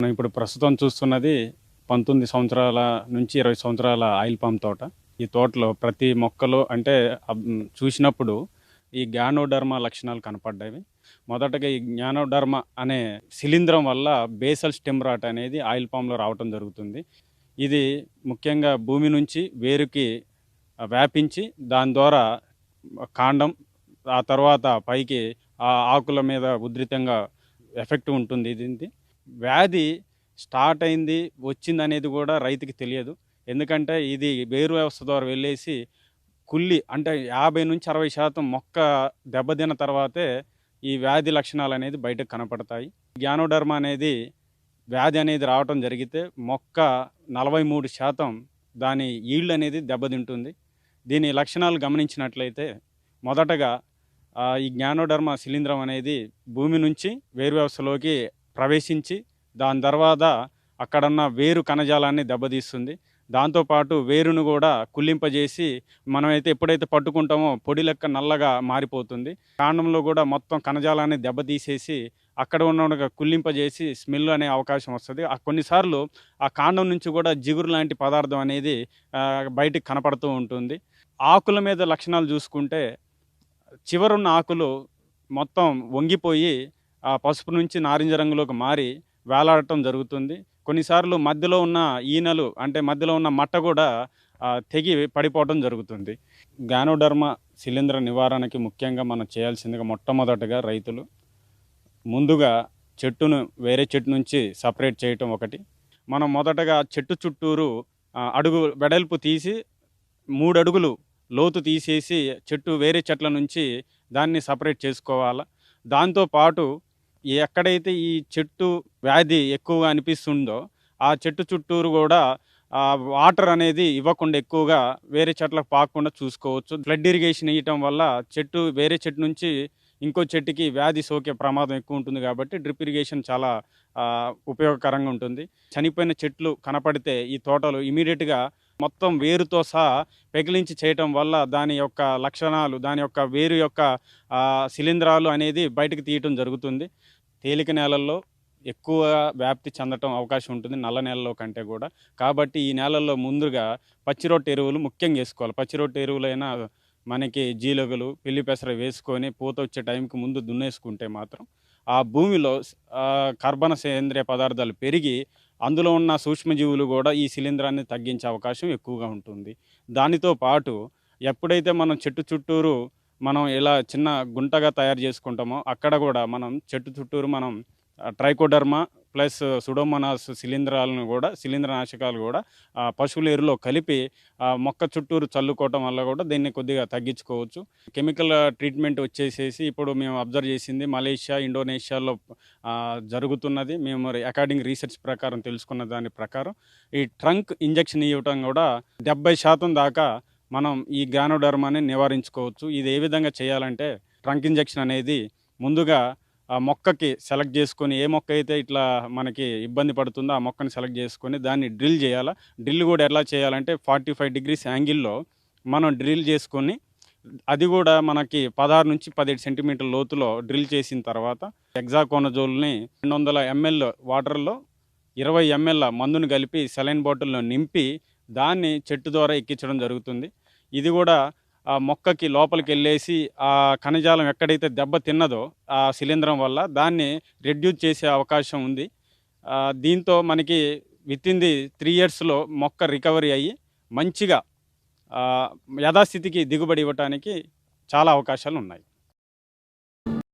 మనం ఇప్పుడు ప్రస్తుతం చూస్తున్నది పంతొమ్మిది సంవత్సరాల నుంచి ఇరవై సంవత్సరాల ఆయిల్ పామ్ తోట. ఈ తోటలో ప్రతి మొక్కలో అంటే చూసినప్పుడు ఈ గ్యానోడర్మా లక్షణాలు కనపడ్డాయి. మొదటగా ఈ జ్ఞానోడర్మా అనే శిలీంధ్రం వల్ల బేసల్ స్టెమ్ రాట్ అనేది ఆయిల్ పామ్లో రావటం జరుగుతుంది. ఇది ముఖ్యంగా భూమి నుంచి వేరుకి వ్యాపించి దాని ద్వారా కాండం ఆ తర్వాత పైకి ఆ ఆకుల మీద ఉధృతంగా ఎఫెక్ట్ ఉంటుంది. దీనికి వ్యాధి స్టార్ట్ అయింది వచ్చింది అనేది కూడా రైతుకి తెలియదు. ఎందుకంటే ఇది వేరు వ్యవస్థ ద్వారా వెళ్ళేసి కుళ్ళి అంటే యాభై నుంచి అరవై శాతం మొక్క దెబ్బతిన్న తర్వాతే ఈ వ్యాధి లక్షణాలు అనేది బయటకు కనపడతాయి. గ్యానోడర్మా అనేది వ్యాధి అనేది రావటం జరిగితే మొక్క నలభై మూడు శాతం దాని ఈల్డ్ అనేది దెబ్బతింటుంది. దీని లక్షణాలు గమనించినట్లయితే మొదటగా ఈ జ్ఞానోడర్మ శిలీంధ్రం అనేది భూమి నుంచి వేరు వ్యవస్థలోకి ప్రవేశించి దాని తర్వాత అక్కడున్న వేరు కణజాలాన్ని దెబ్బతీస్తుంది. దాంతోపాటు వేరును కూడా కుల్లింపజేసి మనమైతే ఎప్పుడైతే పట్టుకుంటామో పొడి లెక్క నల్లగా మారిపోతుంది. కాండంలో కూడా మొత్తం కణజాలాన్ని దెబ్బతీసేసి అక్కడ ఉన్న కుల్లింపజేసి స్మెల్ అనే అవకాశం వస్తుంది. ఆ కొన్నిసార్లు ఆ కాండం నుంచి కూడా జిగురు లాంటి పదార్థం అనేది బయటికి కనపడుతూ ఉంటుంది. ఆకుల మీద లక్షణాలు చూసుకుంటే చివరున్న ఆకులు మొత్తం వంగిపోయి ఆ పసుపు నుంచి నారింజ రంగులోకి మారి వేలాడటం జరుగుతుంది. కొన్నిసార్లు మధ్యలో ఉన్న ఈనలు అంటే మధ్యలో ఉన్న మట్ట కూడా తెగి పడిపోవడం జరుగుతుంది. గానోడర్మ శిలీంధ్ర నివారణకి ముఖ్యంగా మనం చేయాల్సిందిగా మొట్టమొదటగా రైతులు ముందుగా చెట్టును వేరే చెట్టు నుంచి సపరేట్ చేయటం ఒకటి. మనం మొదటగా చెట్టు చుట్టూరు అడుగు వెడల్పు తీసి మూడు అడుగులు లోతు తీసేసి చెట్టు వేరే చెట్ల నుంచి దాన్ని సపరేట్ చేసుకోవాలా. దాంతోపాటు ఎక్కడైతే ఈ చెట్టు వ్యాధి ఎక్కువగా అనిపిస్తుందో ఆ చెట్టు చుట్టూరు కూడా ఆ వాటర్ అనేది ఇవ్వకుండా ఎక్కువగా వేరే చెట్లకు పాకకుండా చూసుకోవచ్చు. బ్లడ్ ఇరిగేషన్ ఇవ్వటం వల్ల చెట్టు వేరే చెట్టు నుంచి ఇంకో చెట్టుకి వ్యాధి సోకే ప్రమాదం ఎక్కువ ఉంటుంది కాబట్టి డ్రిప్ ఇరిగేషన్ చాలా ఉపయోగకరంగా ఉంటుంది. చనిపోయిన చెట్లు కనపడితే ఈ తోటలు ఇమీడియట్గా మొత్తం వేరుతో సహా పెగిలించి చేయటం వల్ల దాని యొక్క లక్షణాలు దాని యొక్క వేరు యొక్క శిలీంధ్రాలు అనేది బయటకు తీయటం జరుగుతుంది. తేలిక నేలల్లో ఎక్కువ వ్యాప్తి చెందటం అవకాశం ఉంటుంది నల్ల నేలలో కంటే కూడా. కాబట్టి ఈ నేలల్లో ముందుగా పచ్చిరొట్టె ఎరువులు ముఖ్యంగా వేసుకోవాలి. పచ్చిరొట్టె ఎరువులైనా మనకి జీలగలు పిల్లి పెసర వేసుకొని పూత వచ్చే టైంకి ముందు దున్నేసుకుంటే మాత్రం ఆ భూమిలో కర్బన సేంద్రియ పదార్థాలు పెరిగి అందులో ఉన్న సూక్ష్మజీవులు కూడా ఈ శిలీంధ్రాన్ని తగ్గించే అవకాశం ఎక్కువగా ఉంటుంది. దానితో పాటు ఎప్పుడైతే మనం చెట్టు చుట్టూరు మనం ఇలా చిన్న గుంటగా తయారు చేసుకుంటామో అక్కడ కూడా మనం చెట్టు చుట్టూరు మనం ట్రైకోడర్మా ప్లస్ సుడోమోనాస్ శిలీంధ్రాలను కూడా శిలీంద్రనాశకాలు కూడా పశువుల ఎరులో కలిపి ఆ, మొక్క చుట్టూరు చల్లుకోవటం వల్ల కూడా దీన్ని కొద్దిగా తగ్గించుకోవచ్చు. కెమికల్ ట్రీట్మెంట్ వచ్చేసేసి ఇప్పుడు మేము అబ్జర్వ్ చేసింది మలేషియా ఇండోనేషియాలో జరుగుతున్నది. మేము అకార్డింగ్ రీసెర్చ్ ప్రకారం తెలుసుకున్న దాని ప్రకారం ఈ ట్రంక్ ఇంజెక్షన్ ఇవ్వటం కూడా డెబ్బై శాతం దాకా మనం ఈ గ్రానోడర్మాని నివారించుకోవచ్చు. ఇది ఏ విధంగా చేయాలంటే ట్రంక్ ఇంజెక్షన్ అనేది ముందుగా ఆ మొక్కకి సెలెక్ట్ చేసుకొని ఏ మొక్క అయితే ఇట్లా మనకి ఇబ్బంది పడుతుందో ఆ మొక్కని సెలెక్ట్ చేసుకొని దాన్ని డ్రిల్ చేయాలా? డ్రిల్ కూడా ఎలా చేయాలంటే ఫార్టీ ఫైవ్ డిగ్రీస్ యాంగిల్లో మనం డ్రిల్ చేసుకొని అది కూడా మనకి పదహారు నుంచి పదిహేడు సెంటీమీటర్ లోతులో డ్రిల్ చేసిన తర్వాత ఎగ్జాకోనజోల్ని రెండు వందల ఎంఎల్ వాటర్లో ఇరవై ఎంఎల్ మందుని కలిపి సెలైన్ బాటిల్లో నింపి దాన్ని చెట్టు ద్వారా ఎక్కించడం జరుగుతుంది. ఇది కూడా ఆ మొక్కకి లోపలికి వెళ్ళేసి ఆ కణజాలం ఎక్కడైతే దెబ్బ తిన్నదో ఆ శిలీంధ్రం వల్ల దాన్ని రెడ్యూస్ చేసే అవకాశం ఉంది. దీంతో మనకి విత్ ఇన్ ది త్రీ ఇయర్స్లో మొక్క రికవరీ అయ్యి మంచిగా యథాస్థితికి దిగుబడి ఇవ్వటానికి చాలా అవకాశాలు ఉన్నాయి